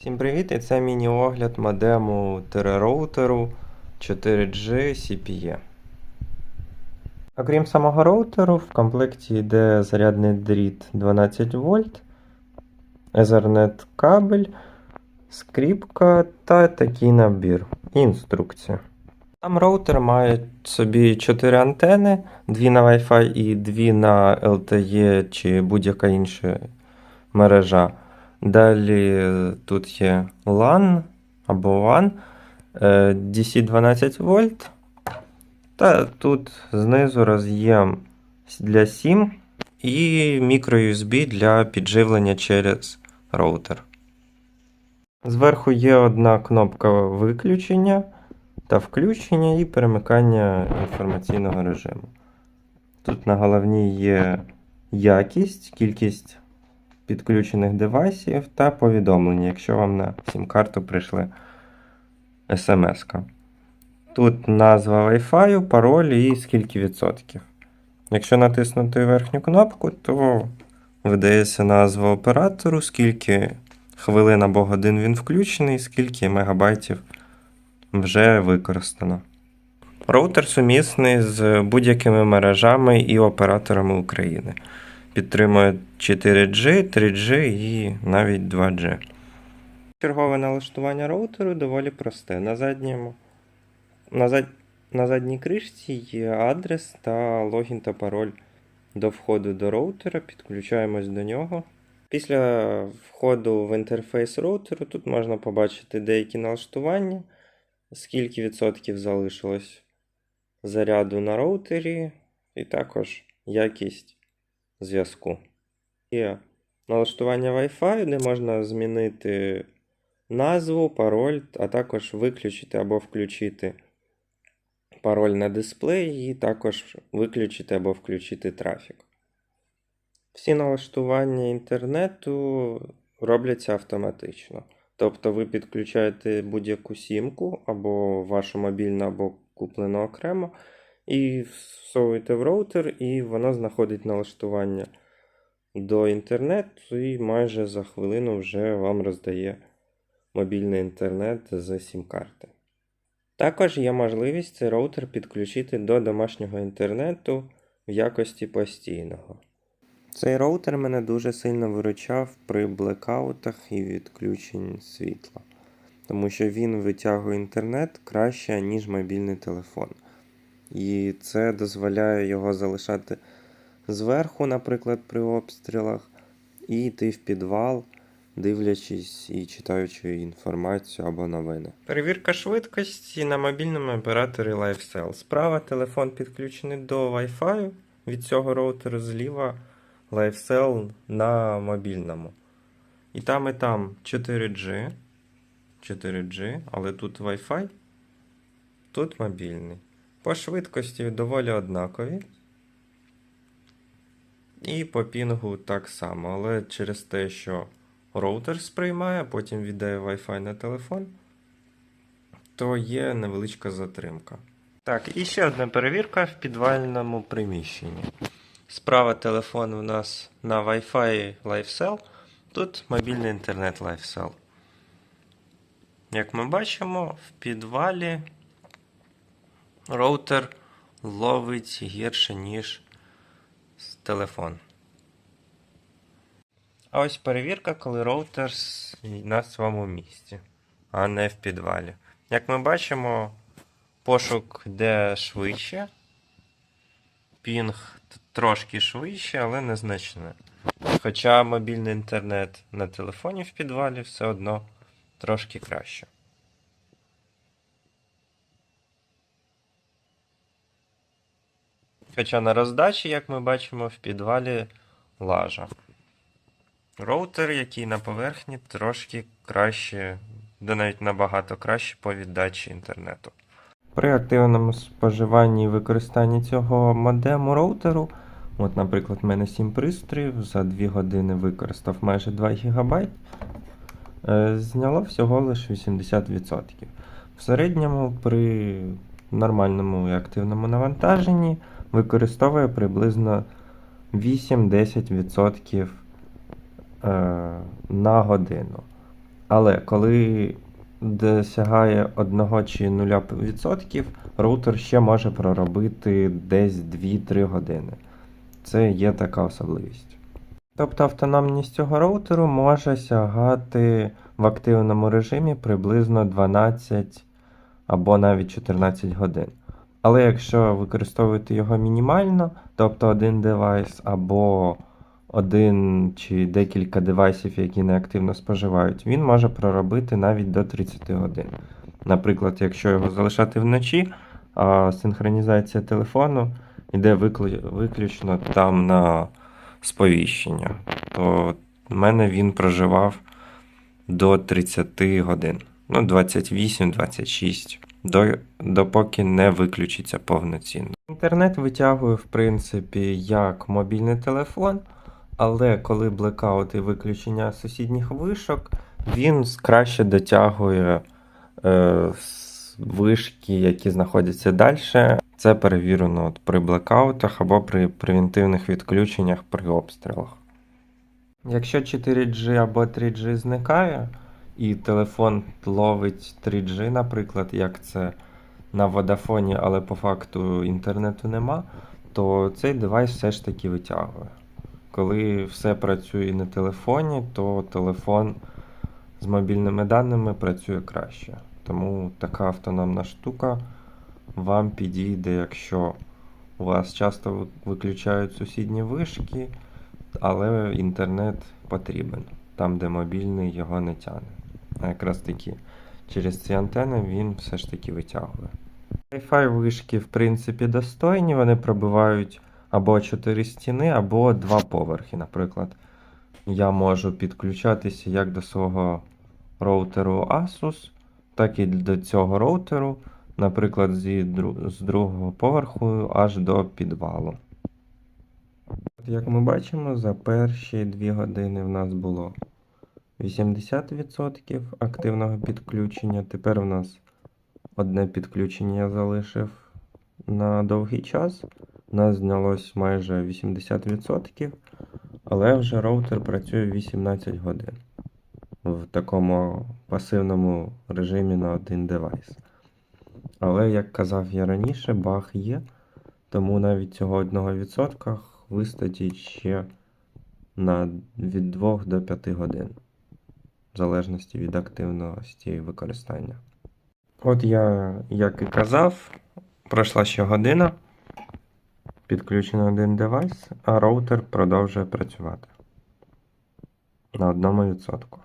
Всім привіт! І це міні-огляд модему Терероутеру 4G CPE. Окрім самого роутеру, в комплекті йде зарядний дріт 12 вольт, Ethernet кабель, скріпка та такий набір. Інструкція. Сам роутер має собі 4 антени, 2 на Wi-Fi і 2 на LTE чи будь-яка інша мережа. Далі е, тут є LAN або WAN, е, DC 12 вольт. Та тут знизу роз'єм для SIM і microUSB для підживлення через роутер. Зверху є одна кнопка виключення та включення і перемикання інформаційного режиму. Тут на головній є якість, кількість підключених девайсів та повідомлення, якщо вам на сім-карту прийшли смс. Тут назва Wi-Fi, пароль і скільки відсотків. Якщо натиснути верхню кнопку, то видається назва оператору, скільки хвилин або годин він включений, скільки мегабайтів вже використано. Роутер сумісний з будь-якими мережами і операторами України. Підтримує 4G, 3G і навіть 2G. Чергове налаштування роутеру доволі просте. На, задньому, на, зад, на задній кришці є адрес та логін та пароль до входу до роутера. Підключаємось до нього. Після входу в інтерфейс роутеру тут можна побачити деякі налаштування, скільки відсотків залишилось заряду на роутері, і також якість зв'язку. Є налаштування Wi-Fi, де можна змінити назву, пароль, а також виключити або включити пароль на дисплеї, і також виключити або включити трафік. Всі налаштування інтернету робляться автоматично. Тобто ви підключаєте будь-яку сімку, або вашу мобільну, або куплену окремо, і всовуєте в роутер, і воно знаходить налаштування до інтернету, і майже за хвилину вже вам роздає мобільний інтернет з сім-карти. Також є можливість цей роутер підключити до домашнього інтернету в якості постійного. Цей роутер мене дуже сильно виручав при блекаутах і відключенні світла, тому що він витягує інтернет краще, ніж мобільний телефон. І це дозволяє його залишати зверху, наприклад, при обстрілах, і йти в підвал, дивлячись і читаючи інформацію або новини. Перевірка швидкості на мобільному операторі LifeCell. Справа телефон підключений до Wi-Fi. Від цього роутеру зліва LifeCell на мобільному. І там, і там 4G. 4G, але тут Wi-Fi, тут мобільний. По швидкості доволі однакові. І по пінгу так само, але через те, що роутер сприймає, потім віддає Wi-Fi на телефон, то є невеличка затримка. Так, і ще одна перевірка в підвальному приміщенні. Справа телефон у нас на Wi-Fi LifeCell, тут мобільний інтернет LifeCell. Як ми бачимо, в підвалі роутер ловить гірше, ніж телефон. А ось перевірка, коли роутер на своєму місці, а не в підвалі. Як ми бачимо, пошук йде швидше. Пінг трошки швидше, але незначне. Хоча мобільний інтернет на телефоні в підвалі все одно трошки краще. Хоча на роздачі, як ми бачимо, в підвалі лажа. Роутер, який на поверхні, трошки краще, де навіть набагато краще по віддачі інтернету. При активному споживанні і використанні цього модему роутеру, от, наприклад, в мене 7 пристроїв, за 2 години використав майже 2 ГБ, е, зняло всього лише 80%. В середньому при нормальному і активному навантаженні використовує приблизно 8-10% е, на годину. Але коли досягає 1 чи 0%, роутер ще може проробити десь 2-3 години. Це є така особливість. Тобто автономність цього роутеру може сягати в активному режимі приблизно 12 або навіть 14 годин. Але якщо використовувати його мінімально, тобто один девайс або один чи декілька девайсів, які неактивно споживають, він може проробити навіть до 30 годин. Наприклад, якщо його залишати вночі, а синхронізація телефону йде виклю- виключно там на сповіщення, то в мене він проживав до 30 годин. Ну, 28-26, до, допоки не виключиться повноцінно. Інтернет витягує, в принципі, як мобільний телефон, але коли блекаут і виключення сусідніх вишок, він краще дотягує е, вишки, які знаходяться далі. Це перевірено от при блекаутах або при превентивних відключеннях при обстрілах. Якщо 4G або 3G зникає, і телефон ловить 3G, наприклад, як це на Водафоні, але по факту інтернету нема, то цей девайс все ж таки витягує. Коли все працює на телефоні, то телефон з мобільними даними працює краще. Тому така автономна штука вам підійде, якщо у вас часто виключають сусідні вишки, але інтернет потрібен, там, де мобільний його не тягне. А якраз таки через ці антени він все ж таки витягує. Wi-Fi вишки, в принципі, достойні, вони пробивають або 4 стіни, або 2 поверхи. Наприклад, я можу підключатися як до свого роутеру Asus, так і до цього роутеру, наприклад, зі з другого поверху аж до підвалу. От Як ми бачимо, за перші 2 години в нас було 80% активного підключення. Тепер у нас одне підключення я залишив на довгий час. У нас знялось майже 80%, але вже роутер працює 18 годин в такому пасивному режимі на один девайс. Але, як казав я раніше, баг є, тому навіть цього 1% вистачить ще на від 2 до 5 годин, в залежності від активності використання. От я, як і казав, пройшла ще година, підключено один девайс, а роутер продовжує працювати на одному відсотку.